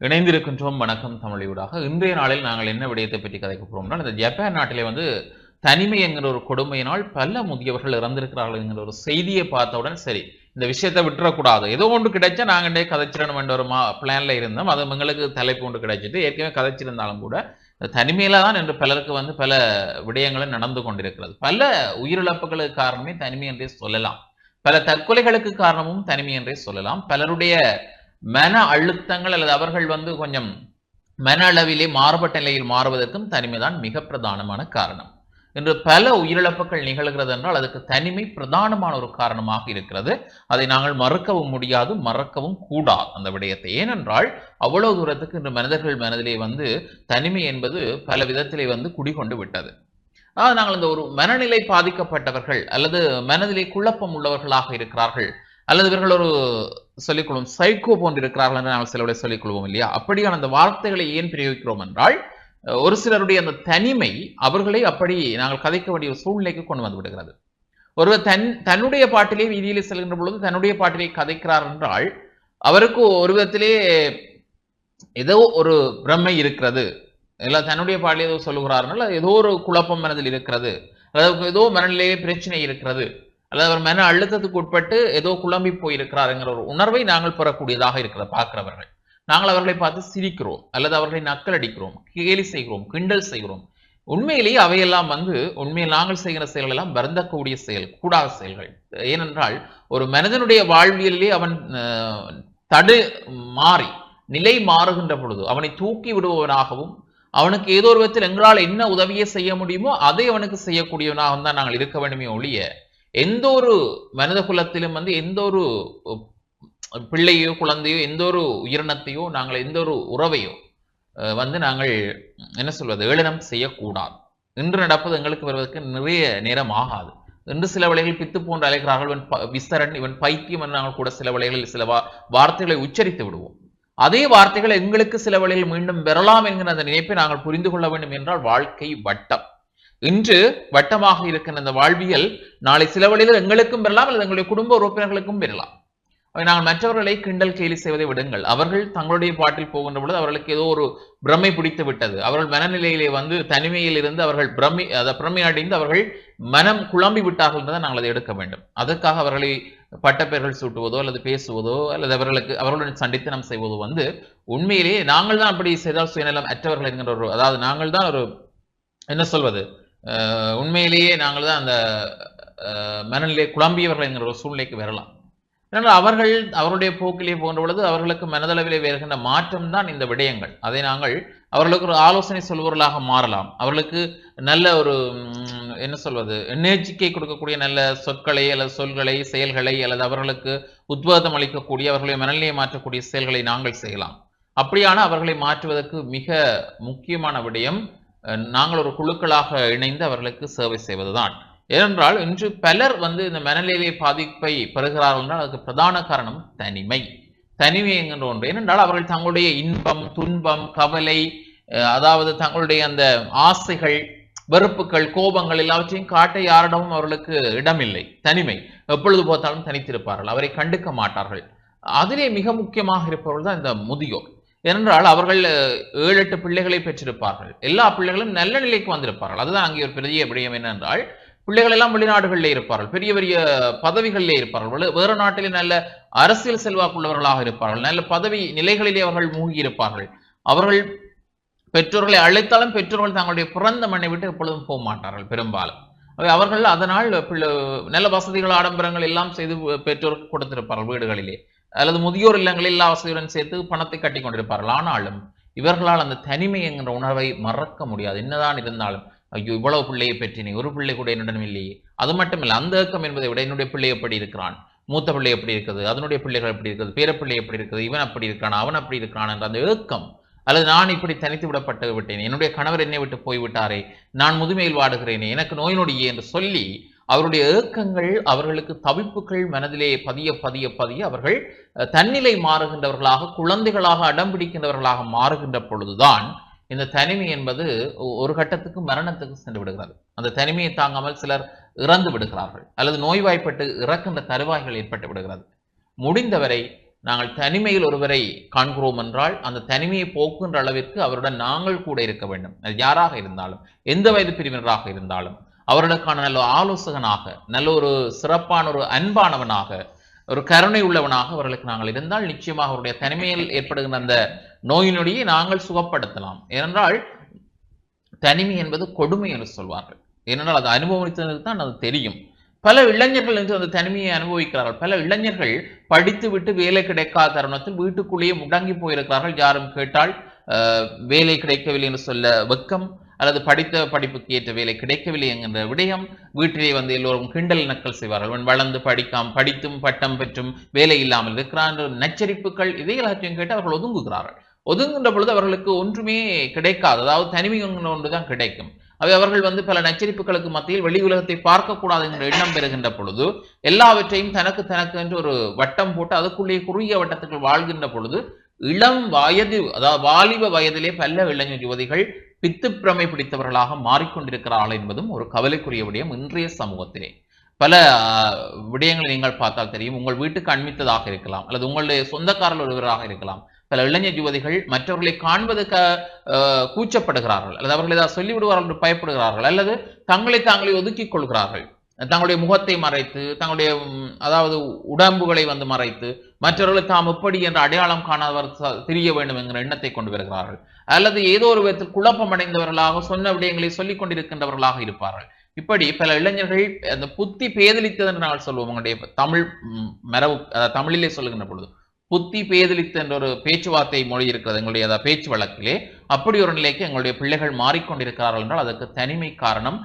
இணைந்திருக்கின்றோம். வணக்கம் தமிழியூடாக. இன்றைய நாளில் நாங்கள் என்ன விடயத்தை பற்றி கதைக்க போகிறோம்னா இந்த ஜப்பான் நாட்டிலே வந்து தனிமை என்கிற ஒரு கொடுமையினால் பல முதியவர்கள் இறந்திருக்கிறார்கள் என்கிற ஒரு செய்தியை பார்த்தவுடன் சரி இந்த விஷயத்தை விட்டுறக்கூடாது. ஏதோ ஒன்று கிடைச்சா நாங்கள் கதைச்சிடணும் என்ற ஒரு மா பிளான்ல இருந்தோம். அது எங்களுக்கு தலைப்பு ஒன்று கிடைச்சிட்டு ஏற்கனவே கதைச்சிருந்தாலும் கூட இந்த தனிமையில தான் என்று பலருக்கு வந்து பல விடயங்களும் நடந்து கொண்டிருக்கிறது. பல உயிரிழப்புகளுக்கு காரணமே தனிமை என்றே சொல்லலாம். பல தற்கொலைகளுக்கு காரணமும் தனிமை என்றே சொல்லலாம். பலருடைய மன அழுத்தங்கள் அல்லது அவர்கள் வந்து கொஞ்சம் மன அளவிலே மாறுபட்ட நிலையில் மாறுவதற்கும் தனிமைதான் மிக பிரதானமான காரணம். இன்று பல உயிரிழப்புகள் நிகழ்கிறது என்றால் அதுக்கு தனிமை பிரதானமான ஒரு காரணமாக இருக்கிறது. அதை நாங்கள் மறுக்கவும் முடியாது மறக்கவும் கூடாது அந்த விடயத்தை. ஏனென்றால் அவ்வளவு தூரத்துக்கு இன்று மனிதர்கள் மனதிலே வந்து தனிமை என்பது பல விதத்திலே வந்து குடிகொண்டு விட்டது. அதாவது நாங்கள் இந்த ஒரு மனநிலை பாதிக்கப்பட்டவர்கள் அல்லது மனதிலே குழப்பம் உள்ளவர்களாக இருக்கிறார்கள் அல்லது இவர்கள் ஒரு சொல்லிக்கொள்வோம் சைக்கோ போன்று இருக்கிறார்கள் என்று நாங்கள் சிலருடைய சொல்லிக்கொள்வோம் இல்லையா? அப்படியான அந்த வார்த்தைகளை ஏன் பிரயோகிக்கிறோம் என்றால் ஒரு சிலருடைய அந்த தனிமை அவர்களை அப்படி நாங்கள் கதைக்க வேண்டிய ஒரு சூழ்நிலைக்கு கொண்டு வந்து விடுகிறது. ஒருவர் தன் தன்னுடைய பாட்டிலே வீதியிலே செல்கின்ற பொழுது தன்னுடைய பாட்டிலே கதைக்கிறார் என்றால் அவருக்கு ஒரு விதத்திலே ஏதோ ஒரு பிரமை இருக்கிறது. இல்லை தன்னுடைய பாட்டிலே ஏதோ சொல்லுகிறார்கள் ஏதோ ஒரு குழப்பம் மனதில் இருக்கிறது. அதாவது ஏதோ மனநிலையே பிரச்சனை இருக்கிறது. அல்லது அவர் மன அழுத்தத்துக்கு உட்பட்டு ஏதோ குழம்பி போயிருக்கிறாருங்கிற ஒரு உணர்வை நாங்கள் பெறக்கூடியதாக இருக்கிற பார்க்கிறவர்கள். நாங்கள் அவர்களை பார்த்து சிரிக்கிறோம் அல்லது அவர்களை நக்கல் அடிக்கிறோம் கேலி செய்கிறோம் கிண்டல் செய்கிறோம். உண்மையிலேயே அவையெல்லாம் வந்து உண்மையில் நாங்கள் செய்கிற செயல்கள் எல்லாம் வருந்தக்கூடிய செயல் கூடாத செயல்கள். ஏனென்றால் ஒரு மனிதனுடைய வாழ்வியலிலே அவன் தடு மாறி நிலை மாறுகின்ற பொழுது அவனை தூக்கி விடுபவனாகவும் அவனுக்கு ஏதோ ஒரு விதத்தில் எங்களால் என்ன உதவியை செய்ய முடியுமோ அதை அவனுக்கு செய்யக்கூடியவனாக தான் நாங்கள் இருக்க வேண்டுமே ஒழிய எந்த ஒரு மனித குலத்திலும் வந்து எந்த ஒரு பிள்ளையோ குழந்தையோ எந்த ஒரு உயிரினத்தையோ நாங்கள் எந்த ஒரு உறவையோ வந்து நாங்கள் என்ன சொல்வது ஏளனம் செய்யக்கூடாது. இன்று நடப்பது எங்களுக்கு வருவதற்கு நிறைய நேரம் ஆகாது. இன்று சில வழிகள் பித்து போன்று அழைக்கிறார்கள் இவன் விசரன் இவன் பைத்தியம் என்று நாங்கள் கூட சில வழிகளில் சில வார்த்தைகளை உச்சரித்து விடுவோம். அதே வார்த்தைகள் எங்களுக்கு சில வழியில் மீண்டும் பெறலாம் என்கிற அந்த நினைப்பை நாங்கள் புரிந்து கொள்ள வேண்டும் என்றால் வாழ்க்கை வட்டம். இன்று வட்டமாக இருக்கின்ற இந்த வாழ்வியல் நாளை சில வழியில் எங்களுக்கும் பெறலாம் அல்லது எங்களுடைய குடும்ப உறுப்பினர்களுக்கும் பெறலாம். நாங்கள் மற்றவர்களை கிண்டல் கேலி செய்வதை விடுங்கள். அவர்கள் தங்களுடைய பாட்டில் போகின்ற பொழுது அவர்களுக்கு ஏதோ ஒரு பிரமை பிடித்து விட்டது. அவர்கள் மனநிலையிலே வந்து தனிமையில் இருந்து அவர்கள் பிரமி அதை பிரமை அடைந்து அவர்கள் மனம் குழம்பி விட்டார்கள் என்றதை நாங்கள் அதை எடுக்க வேண்டும். அதற்காக அவர்களை பட்டப்பெயர்கள் சூட்டுவதோ அல்லது பேசுவதோ அல்லது அவர்களுக்கு அவர்களுடன் சண்டித்தனம் செய்வதோ வந்து உண்மையிலேயே நாங்கள் தான் அப்படி செய்தால் சுயநலம் அற்றவர்கள் என்கிற ஒரு அதாவது நாங்கள் தான் ஒரு என்ன சொல்வது? உண்மையிலேயே நாங்கள் தான் அந்த மனநிலை குழம்பியவர்கள் என்கிற ஒரு சூழ்நிலைக்கு வரலாம். ஏன்னா அவர்கள் அவருடைய போக்கிலே போன்ற பொழுது அவர்களுக்கு மனதளவிலே வருகின்ற மாற்றம் தான் இந்த விடயங்கள். அதை நாங்கள் அவர்களுக்கு ஒரு ஆலோசனை சொல்பவர்களாக மாறலாம். அவர்களுக்கு நல்ல ஒரு என்ன சொல்வது எண்ணெச்சிக்கை கொடுக்கக்கூடிய நல்ல சொற்களை அல்லது சொல்களை செயல்களை அல்லது அவர்களுக்கு உத்வேதம் அளிக்கக்கூடிய அவர்களை மனநிலையை மாற்றக்கூடிய செயல்களை நாங்கள் செய்யலாம். அப்படியான அவர்களை மாற்றுவதற்கு மிக முக்கியமான விடயம் நாங்கள் ஒரு குழுக்களாக இணைந்து அவர்களுக்கு சேவை செய்வதுதான். ஏனென்றால் இன்று பலர் வந்து இந்த மனநிலை பாதிப்பை பெறுகிறார்கள் என்றால் அதுக்கு பிரதான காரணம் தனிமை. தனிமை என்கின்ற ஒன்று. ஏனென்றால் அவர்கள் தங்களுடைய இன்பம் துன்பம் கவலை அதாவது தங்களுடைய அந்த ஆசைகள் வெறுப்புகள் கோபங்கள் எல்லாவற்றையும் காட்ட யாரிடமும் அவர்களுக்கு இடமில்லை. தனிமை. எப்பொழுது பார்த்தாலும் தனித்திருப்பார்கள். அவரை கண்டுக்க மாட்டார்கள். அதிலே மிக முக்கியமாக இருப்பவர்கள் தான் இந்த முதியோர். ஏனென்றால் அவர்கள் ஏழு எட்டு பிள்ளைகளை பெற்றிருப்பார்கள். எல்லா பிள்ளைகளும் நல்ல நிலைக்கு வந்திருப்பார்கள். அதுதான் அங்கே ஒரு பெரிய விடயம் என்னென்றால் பிள்ளைகள் எல்லாம் வெளிநாடுகளில் இருப்பார்கள். பெரிய பெரிய பதவிகளிலே இருப்பார்கள். வேறு நாட்டிலே நல்ல அரசியல் செல்வாக்குள்ளவர்களாக இருப்பார்கள். நல்ல பதவி நிலைகளிலே அவர்கள் மூழ்கி இருப்பார்கள். அவர்கள் பெற்றோர்களை அழைத்தாலும் பெற்றோர்கள் தங்களுடைய பிறந்த மண்ணை விட்டு எப்பொழுதும் போக மாட்டார்கள் பெரும்பாலும். அவர்கள் அதனால் நல்ல வசதிகள் ஆடம்பரங்கள் எல்லாம் செய்து பெற்றோருக்கு கொடுத்திருப்பார்கள் வீடுகளிலே. அல்லது முதியோர் இல்லங்களில் எல்லா வசதியுடன் சேர்த்து பணத்தை கட்டி கொண்டிருப்பார்கள். ஆனாலும் இவர்களால் அந்த தனிமை என்கிற உணர்வை மறக்க முடியாது. என்னதான் இருந்தாலும் ஐயோ இவ்வளவு பிள்ளையை பெற்றினே ஒரு பிள்ளை கூட என்னிடம் இல்லையே. அது மட்டும் இல்லை அந்த ஏக்கம் என்பதை விட என்னுடைய பிள்ளை எப்படி இருக்கிறான்? மூத்த பிள்ளை எப்படி இருக்குது? அதனுடைய பிள்ளைகள் எப்படி இருக்குது? பேரப்பிள்ளை எப்படி இருக்குது? இவன் அப்படி இருக்கான் அவன் அப்படி இருக்கான் என்ற அந்த ஏக்கம். அல்லது நான் இப்படி தனித்து விடப்பட்டு விட்டேன் என்னுடைய கணவர் என்னை விட்டு போய்விட்டாரே நான் முதுமையில் வாடுகிறேனே எனக்கு நோய் நொடியே என்று சொல்லி அவருடைய ஏக்கங்கள் அவர்களுக்கு தவிப்புகள் மனதிலே பதிய பதிய பதிய அவர்கள் தன்னிலை மாறுகின்றவர்களாக குழந்தைகளாக அடம் பிடிக்கின்றவர்களாக மாறுகின்ற பொழுதுதான் இந்த தனிமை என்பது ஒரு கட்டத்துக்கு மரணத்துக்கு சென்று விடுகிறது. அந்த தனிமையை தாங்காமல் சிலர் இறந்து விடுகிறார்கள். அல்லது நோய்வாய்ப்பட்டு இறக்கின்ற தருவாய்கள் ஏற்பட்டு விடுகிறது. முடிந்தவரை நாங்கள் தனிமையில் ஒருவரை காண்கிறோம் என்றால் அந்த தனிமையை போக்குகின்ற அளவிற்கு அவருடன் நாங்கள் கூட இருக்க வேண்டும். அது யாராக இருந்தாலும் எந்த வயது பிரிவினராக இருந்தாலும் அவர்களுக்கான நல்ல ஆலோசகனாக நல்ல ஒரு சிறப்பான ஒரு அன்பானவனாக ஒரு கருணை உள்ளவனாக அவர்களுக்கு நாங்கள் இருந்தால் நிச்சயமாக அவருடைய தனிமையில் ஏற்படுகின்ற அந்த நோயினுடைய நாங்கள் சுகப்படுத்தலாம். ஏனென்றால் தனிமை என்பது கொடுமை என்று சொல்வார்கள். ஏனென்றால் அது அனுபவித்ததுக்கு தான் அது தெரியும். பல இளைஞர்கள் என்று அந்த தனிமையை அனுபவிக்கிறார்கள். பல இளைஞர்கள் படித்து விட்டு வேலை கிடைக்காத தருணத்தில் வீட்டுக்குள்ளேயே முடங்கி போயிருக்கிறார்கள். யாரும் கேட்டால் வேலை கிடைக்கவில்லை என்று சொல்ல வெக்கம். அல்லது படித்த படிப்புக்கு ஏற்ற வேலை கிடைக்கவில்லை என்கின்ற விடயம் வீட்டிலே வந்து எல்லோரும் கிண்டல் நக்கல் செய்வார்கள். அவன் வளர்ந்து படிக்காம் படித்தும் பட்டம் பெற்றும் வேலை இல்லாமல் இருக்கிறான் என்ற நச்சரிப்புகள் இதை எல்லாத்தையும் கேட்டு அவர்கள் ஒதுங்குகிறார்கள். ஒதுங்குகின்ற பொழுது அவர்களுக்கு ஒன்றுமே கிடைக்காது. அதாவது தனிமை ஒன்று தான் கிடைக்கும். அவை அவர்கள் வந்து பல நச்சரிப்புகளுக்கு மத்தியில் வெளி உலகத்தை பார்க்கக்கூடாது என்ற எண்ணம் பெறுகின்ற பொழுது எல்லாவற்றையும் தனக்கு தனக்கு என்று ஒரு வட்டம் போட்டு அதுக்குள்ளேயே குறுகிய வட்டத்துக்குள் வாழ்கின்ற பொழுது இளம் வயது அதாவது வாலிப வயதிலே பல இளைஞர் யுவதிகள் பித்துப்பிரமை பிடித்தவர்களாக மாறிக்கொண்டிருக்கிறார்கள் என்பதும் ஒரு கவலைக்குரிய விடயம் இன்றைய சமூகத்திலே. பல விடயங்களை நீங்கள் பார்த்தால் தெரியும். உங்கள் வீட்டுக்கு அண்மித்ததாக இருக்கலாம். அல்லது உங்களுடைய சொந்தக்காரர்கள் ஒருவராக இருக்கலாம். பல இளைஞர் யுவதிகள் மற்றவர்களை காண்பதற்கு கூச்சப்படுகிறார்கள். அல்லது அவர்கள் ஏதாவது சொல்லிவிடுவார்கள் என்று பயப்படுகிறார்கள். அல்லது தங்களை தாங்களை ஒதுக்கிக் கொள்கிறார்கள். தங்களுடைய முகத்தை மறைத்து தங்களுடைய அதாவது உடம்புகளை வந்து மறைத்து மற்றவர்களை தாம் எப்படி என்ற அடையாளம் காணாதவர் தெரிய வேண்டும் என்கிற எண்ணத்தை கொண்டு வருகிறார்கள். அல்லது ஏதோ ஒரு விதத்தில் குழப்பம் அடைந்தவர்களாக சொன்ன விடயங்களை சொல்லிக் கொண்டிருக்கின்றவர்களாக இருப்பார்கள். இப்படி பல இளைஞர்கள் அந்த புத்தி பேதலித்தது என்று நாங்கள் சொல்லுவோம் உங்களுடைய தமிழ் மரபு தமிழிலே சொல்லுகின்ற பொழுது புத்தி பேதலித்து என்ற ஒரு பேச்சுவார்த்தை மொழி இருக்கிறது எங்களுடைய பேச்சு வழக்கிலே. அப்படி ஒரு நிலைக்கு எங்களுடைய பிள்ளைகள் மாறிக்கொண்டிருக்கிறார்கள் என்றால் அதற்கு தனிமை காரணம்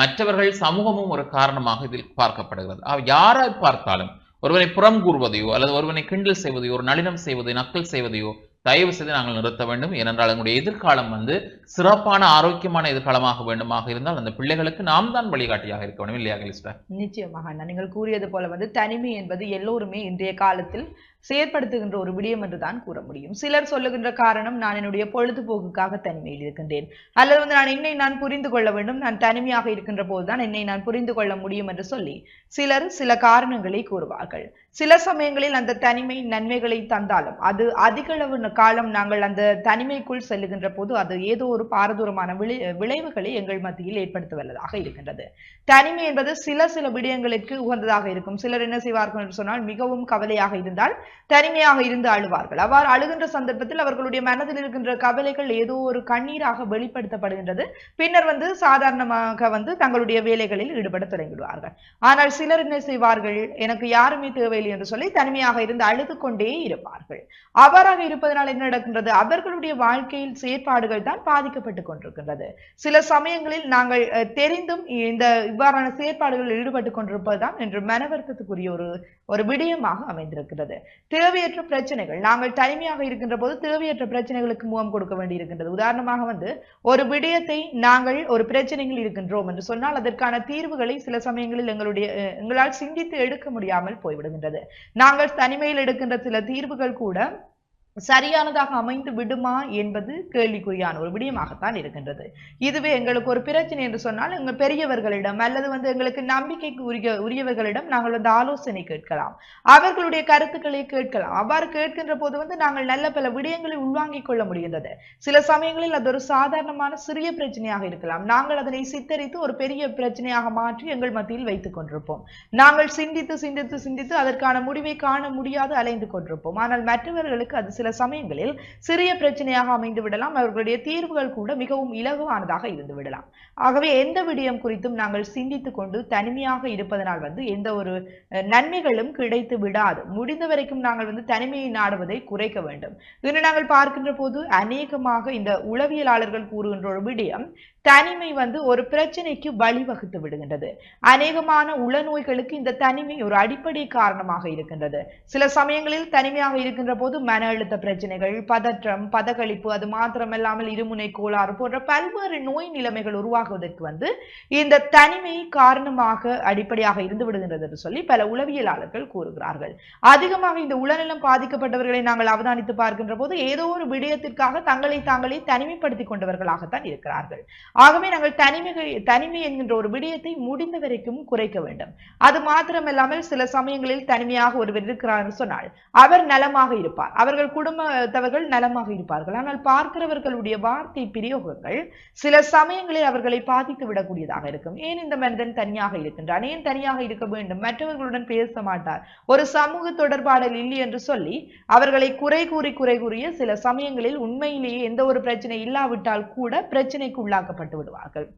மற்றவர்கள் சமூகமும் ஒரு காரணமாக இதில் பார்க்கப்படுகிறது. யாரை பார்த்தாலும் ஒருவனை புறம் கூறுவதையோ அல்லது ஒருவனை கிண்டல் செய்வதையோ ஒரு நளினம் செய்வதையோ நக்கல் செய்வதையோ தயவு செய்து நாங்கள் நிறுத்த வேண்டும். ஏனென்றால் எங்களுடைய எதிர்காலம் வந்து சிறப்பான ஆரோக்கியமான எதிர்காலமாக வேண்டுமாக இருந்தால் அந்த பிள்ளைகளுக்கு நாம் தான் வழிகாட்டியாக இருக்க வேண்டும். இல்லையா கலிஸ்டா நிச்சயமாக நீங்கள் கூறியது போல வந்து தனிமை என்பது எல்லோருமே இன்றைய காலத்தில் செயற்படுத்துகின்ற ஒரு விடயம் என்றுதான் கூற முடியும். சிலர் சொல்லுகின்ற காரணம் நான் என்னுடைய பொழுதுபோக்குக்காக தனிமையில் இருக்கின்றேன். அல்லது வந்து நான் என்னை நான் புரிந்து கொள்ள வேண்டும். நான் தனிமையாக இருக்கின்ற போதுதான் என்னை நான் புரிந்து கொள்ள முடியும் என்று சொல்லி சிலர் சில காரணங்களை கூறுவார்கள். சில சமயங்களில் அந்த தனிமை நன்மைகளை தந்தாலும் அது அதிகளவு காலம் நாங்கள் அந்த தனிமைக்குள் செல்லுகின்ற போது அது ஏதோ ஒரு பாரதூரமான விளை விளைவுகளை எங்கள் மத்தியில் ஏற்படுத்த வல்லதாக இருக்கின்றது. தனிமை என்பது சில சில விடயங்களுக்கு உகந்ததாக இருக்கும். சிலர் என்ன செய்வார்கள் என்று சொன்னால் மிகவும் கவலையாக இருந்தால் தனிமையாக இருந்து அழுவார்கள். அவ்வாறு அழுகின்ற சந்தர்ப்பத்தில் அவர்களுடைய மனதில் இருக்கின்ற கவலைகள் ஏதோ ஒரு கண்ணீராக வெளிப்படுத்தப்படுகின்றது. பின்னர் வந்து சாதாரணமாக வந்து தங்களுடைய வேலைகளில் ஈடுபட தொடங்கிவிடுவார்கள் ஆனால் சிலர் என்ன செய்வார்கள்? எனக்கு யாருமே தேவையில்லை என்று சொல்லி தனிமையாக இருந்து அழுது கொண்டே இருப்பார்கள். அவ்வாறாக இருப்பதனால் என்ன நடக்கின்றது? அவர்களுடைய வாழ்க்கையில் செயற்பாடுகள் தான் பாதிக்கப்பட்டு கொண்டிருக்கின்றது. சில சமயங்களில் நாங்கள் தெரிந்தும் இந்த இவ்வாறான செயற்பாடுகளில் ஈடுபட்டு கொண்டிருப்பதுதான் என்று மனவர்த்தத்துக்குரிய ஒரு ஒரு விடயமாக அமைந்திருக்கிறது தேவையற்ற பிரச்சனைகள். நாங்கள் தனிமையாக இருக்கின்ற போது தேவையற்ற பிரச்சனைகளுக்கு முகம் கொடுக்க வேண்டி இருக்கின்றது உதாரணமாக வந்து ஒரு விடயத்தை நாங்கள் ஒரு பிரச்சனையில் இருக்கின்றோம் என்று சொன்னால் அதற்கான தீர்வுகளை சில சமயங்களில் எங்களுடைய எங்களால் சிந்தித்து எடுக்க முடியாமல் போய்விடுகின்றது. நாங்கள் தனிமையில் எடுக்கின்ற சில தீர்வுகள் கூட சரியானதாக அமைந்து விடுமா என்பது கேள்விக்குறியான ஒரு விடயமாகத்தான் இருக்கின்றது. இதுவே எங்களுக்கு ஒரு பிரச்சனை என்று சொன்னால் எங்கள் பெரியவர்களிடம் அல்லது வந்து எங்களுக்கு நம்பிக்கைக்கு உரிய உரியவர்களிடம் நாங்கள் வந்து ஆலோசனை கேட்கலாம். அவர்களுடைய கருத்துக்களை கேட்கலாம். அவ்வாறு கேட்கின்ற போது வந்து நாங்கள் நல்ல பல விடயங்களை உள்வாங்கிக் கொள்ள முடிகின்றது. சில சமயங்களில் அது ஒரு சாதாரணமான சிறிய பிரச்சனையாக இருக்கலாம். நாங்கள் அதனை சித்தரித்து ஒரு பெரிய பிரச்சனையாக மாற்றி எங்கள் மத்தியில் வைத்துக் கொண்டிருப்போம். நாங்கள் சிந்தித்து சிந்தித்து சிந்தித்து அதற்கான முடிவை காண முடியாது அலைந்து கொண்டிருப்போம். ஆனால் மற்றவர்களுக்கு அது சில சமயங்களில் சிறிய பிரச்சனையாக அமைந்து விடலாம். அவர்களுடைய தீர்வுகள் கூட மிகவும் இலகுவானதாக இருந்து விடலாம். ஆகவே எந்த விடயம் குறித்தும் நாங்கள் சிந்தித்து கொண்டு தனிமையாக இருப்பதனால் வந்து எந்த ஒரு நன்மைகளும் கிடைத்து விடாது. முடிந்த வரைக்கும் நாங்கள் வந்து தனிமையை நாடுவதை குறைக்க வேண்டும். இன்று நாங்கள் பார்க்கின்ற போது அநேகமாக இந்த உளவியலாளர்கள் கூறுகின்ற ஒரு விடயம் தனிமை வந்து ஒரு பிரச்சனைக்கு வழிவகுத்து விடுகின்றது. அநேகமான உளநோய்களுக்கு இந்த தனிமை ஒரு அடிப்படை காரணமாக இருக்கின்றது. சில சமயங்களில் தனிமையாக இருக்கின்ற போது மன அழுத்தம் அழுத்த பிரச்சனைகள் பதற்றம் பதகளிப்பு அது மாத்திரமல்லாமல் இருமுனை கோளாறு போன்ற பல்வேறு நோய் நிலைமைகள் உருவாகுவதற்கு வந்து இந்த தனிமை காரணமாக அடிப்படையாக இருந்து விடுகின்றது என்று சொல்லி பல உளவியலாளர்கள் கூறுகிறார்கள். அதிகமாக இந்த உளநலம் பாதிக்கப்பட்டவர்களை நாங்கள் அவதானித்து பார்க்கின்ற போது ஏதோ ஒரு விடயத்திற்காக தங்களை தாங்களே தனிமைப்படுத்திக் கொண்டவர்களாகத்தான் இருக்கிறார்கள். ஆகவே நாங்கள் தனிமைகள் தனிமை என்கின்ற ஒரு விடயத்தை முடிந்த வரைக்கும் குறைக்க வேண்டும். அது மாத்திரமல்லாமல் சில சமயங்களில் தனிமையாக ஒருவர் இருக்கிறார் சொன்னால் அவர் நலமாக இருப்பார். அவர்கள் குடும்பத்தவர்கள் நலமாக இருப்பார்கள். ஆனால் பார்க்கிறவர்களுடைய வார்த்தை பிரயோகங்கள் சில சமயங்களில் அவர்களை பாதித்து விடக்கூடியதாக இருக்கும். ஏன் இந்த மனிதன் தனியாக இருக்கின்றான்? ஏன் தனியாக இருக்க வேண்டும்? மற்றவர்களுடன் பேச மாட்டார். ஒரு சமூக தொடர்பாடல் இல்லை என்று சொல்லி அவர்களை குறை கூறி குறை கூறிய சில சமயங்களில் உண்மையிலேயே எந்த ஒரு பிரச்சனை இல்லாவிட்டால் கூட பிரச்சனைக்கு உள்ளாக்கப்பட்டு விடுவார்கள்.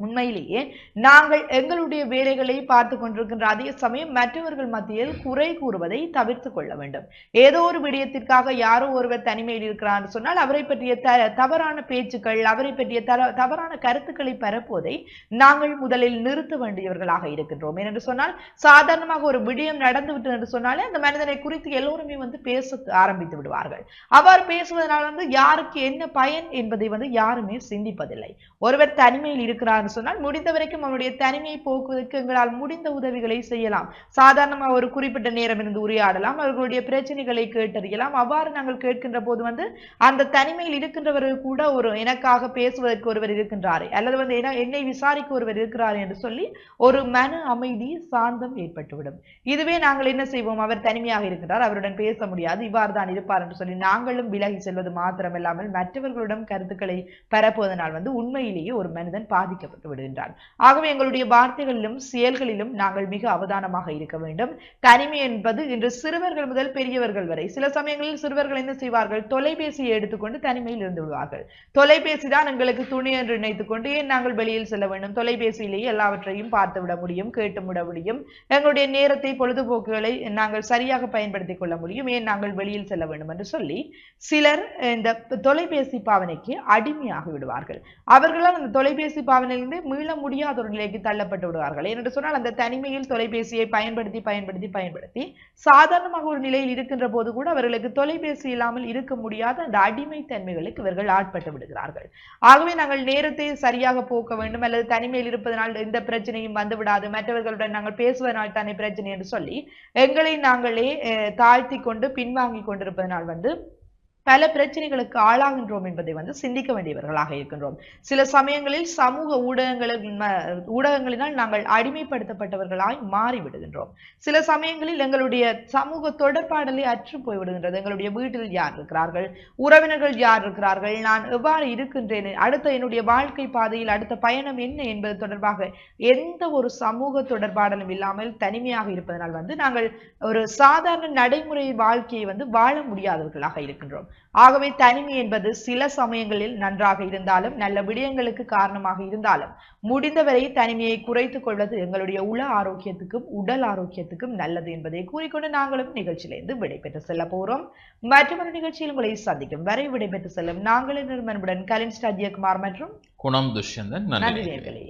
உண்மையிலேயே நாங்கள் எங்களுடைய வேலைகளை பார்த்து கொண்டிருக்கின்ற அதே சமயம் மற்றவர்கள் மத்தியில் குறை கூறுவதை தவிர்த்து கொள்ள வேண்டும். ஏதோ ஒரு விடயத்திற்காக யாரோ ஒருவர் தனிமையில் இருக்கிறார் சொன்னால் அவரை பற்றிய த தவறான பேச்சுக்கள் அவரை பற்றிய தர தவறான கருத்துக்களை பரப்புவதை நாங்கள் முதலில் நிறுத்த வேண்டியவர்களாக இருக்கின்றோம். ஏனென்று சொன்னால் சாதாரணமாக ஒரு விடயம் நடந்துவிட்டது என்று சொன்னாலே அந்த மனிதனை குறித்து எல்லோருமே வந்து பேச ஆரம்பித்து விடுவார்கள். அவ்வாறு பேசுவதனால் வந்து யாருக்கு என்ன பயன் என்பதை வந்து யாருமே சிந்திப்பதில்லை. ஒருவர் தனிமையில் இருக்கிறார் என்று சொன்னால் முடிந்த வரைக்கும் அவனுடைய தனிமையை போக்குவதற்கு எங்களால் முடிந்த உதவிகளை செய்யலாம். சாதாரணமாக ஒரு குறிப்பிட்ட நேரம் இருந்து உரையாடலாம். அவர்களுடைய பிரச்சனைகளை கேட்டறியலாம். அவ்வாறு நாங்கள் கேட்கின்ற போது வந்து அந்த தனிமையில் இருக்கின்றவர்கள் கூட ஒரு எனக்காக பேசுவதற்கு ஒருவர் இருக்கின்றாரே அல்லது வந்து என்னை விசாரிக்க ஒருவர் இருக்கிறார் என்று சொல்லி ஒரு மன அமைதி சாந்தம் ஏற்பட்டுவிடும். இதுவே நாங்கள் என்ன செய்வோம்? அவர் தனிமையாக இருக்கின்றார். அவருடன் பேச முடியாது. இவ்வாறு தான் இருப்பார் என்று சொல்லி நாங்களும் விலகி செல்வது மாத்திரமில்லாமல் மற்றவர்களிடம் கருத்துக்களை பரப்புவதனால் வந்து உண்மையிலேயே ஒரு மனிதன் பாதிக்கப்படும் பாதிக்கப்பட்டு விடுகின்றான். ஆகவே எங்களுடைய வார்த்தைகளிலும் செயல்களிலும் நாங்கள் மிக அவதானமாக இருக்க வேண்டும். தனிமை என்பது இன்று சிறுவர்கள் முதல் பெரியவர்கள் வரை சில சமயங்களில் சிறுவர்கள் என்ன செய்வார்கள்? தொலைபேசியை எடுத்துக்கொண்டு தனிமையில் இருந்து விடுவார்கள். தொலைபேசி தான் எங்களுக்கு துணி என்று நினைத்துக் கொண்டு ஏன் நாங்கள் வெளியில் செல்ல வேண்டும்? தொலைபேசியிலேயே எல்லாவற்றையும் பார்த்து விட முடியும் கேட்டு விட முடியும். எங்களுடைய நேரத்தை பொழுதுபோக்குகளை நாங்கள் சரியாக பயன்படுத்திக் கொள்ள முடியும். ஏன் நாங்கள் வெளியில் செல்ல வேண்டும் என்று சொல்லி சிலர் இந்த தொலைபேசி பாவனைக்கு அடிமையாகி விடுவார்கள். அவர்களால் அந்த தொலைபேசி பாவனையில் பாவனையிலிருந்து மீள முடியாத ஒரு நிலைக்கு தள்ளப்பட்டு விடுவார்கள். ஏனென்று சொன்னால் அந்த தனிமையில் தொலைபேசியை பயன்படுத்தி பயன்படுத்தி பயன்படுத்தி சாதாரணமாக ஒரு நிலையில் இருக்கின்ற போது கூட அவர்களுக்கு தொலைபேசி இல்லாமல் இருக்க முடியாத அந்த அடிமைத்தன்மைகளுக்கு இவர்கள் ஆட்பட்டு விடுகிறார்கள். ஆகவே நாங்கள் நேரத்தை சரியாக போக்க வேண்டும். அல்லது தனிமையில் இருப்பதனால் எந்த பிரச்சனையும் வந்துவிடாது மற்றவர்களுடன் நாங்கள் பேசுவதனால் தானே பிரச்சனை என்று சொல்லி எங்களை நாங்களே தாழ்த்தி கொண்டு பின்வாங்கி கொண்டிருப்பதனால் வந்து பல பிரச்சனைகளுக்கு ஆளாகின்றோம் என்பதை வந்து சிந்திக்க வேண்டியவர்களாக இருக்கின்றோம். சில சமயங்களில் சமூக ஊடகங்களில் ஊடகங்களினால் நாங்கள் அடிமைப்படுத்தப்பட்டவர்களாய் மாறிவிடுகின்றோம். சில சமயங்களில் எங்களுடைய சமூக தொடர்பாடலை அற்று போய்விடுகின்றது. எங்களுடைய வீட்டில் யார் இருக்கிறார்கள்? உறவினர்கள் யார் இருக்கிறார்கள்? நான் எவ்வாறு இருக்கின்றேன்? அடுத்த என்னுடைய வாழ்க்கை பாதையில் அடுத்த பயணம் என்ன என்பது தொடர்பாக எந்த ஒரு சமூக தொடர்பாடலும் இல்லாமல் தனிமையாக இருப்பதனால் வந்து நாங்கள் ஒரு சாதாரண நடைமுறை வாழ்க்கையை வந்து வாழ முடியாதவர்களாக இருக்கின்றோம். ஆகவே தனிமை என்பது சில சமயங்களில் நன்றாக இருந்தாலும் நல்ல விடயங்களுக்கு காரணமாக இருந்தாலும் முடிந்தவரை தனிமையை குறைத்துக் கொள்வது எங்களுடைய உள ஆரோக்கியத்துக்கும் உடல் ஆரோக்கியத்துக்கும் நல்லது என்பதை கூறிக்கொண்டு நாங்களும் நிகழ்ச்சியிலிருந்து விடைபெற்று செல்ல போறோம். மற்றொரு நிகழ்ச்சியில் உங்களை சந்திக்கும் வரை விடைபெற்று செல்லும் நாங்கள் நிறுவனமுடன் கலின் ஸ்டாஜியகுமார் மற்றும் குணம் துஷ்யந்தன் நன்றி.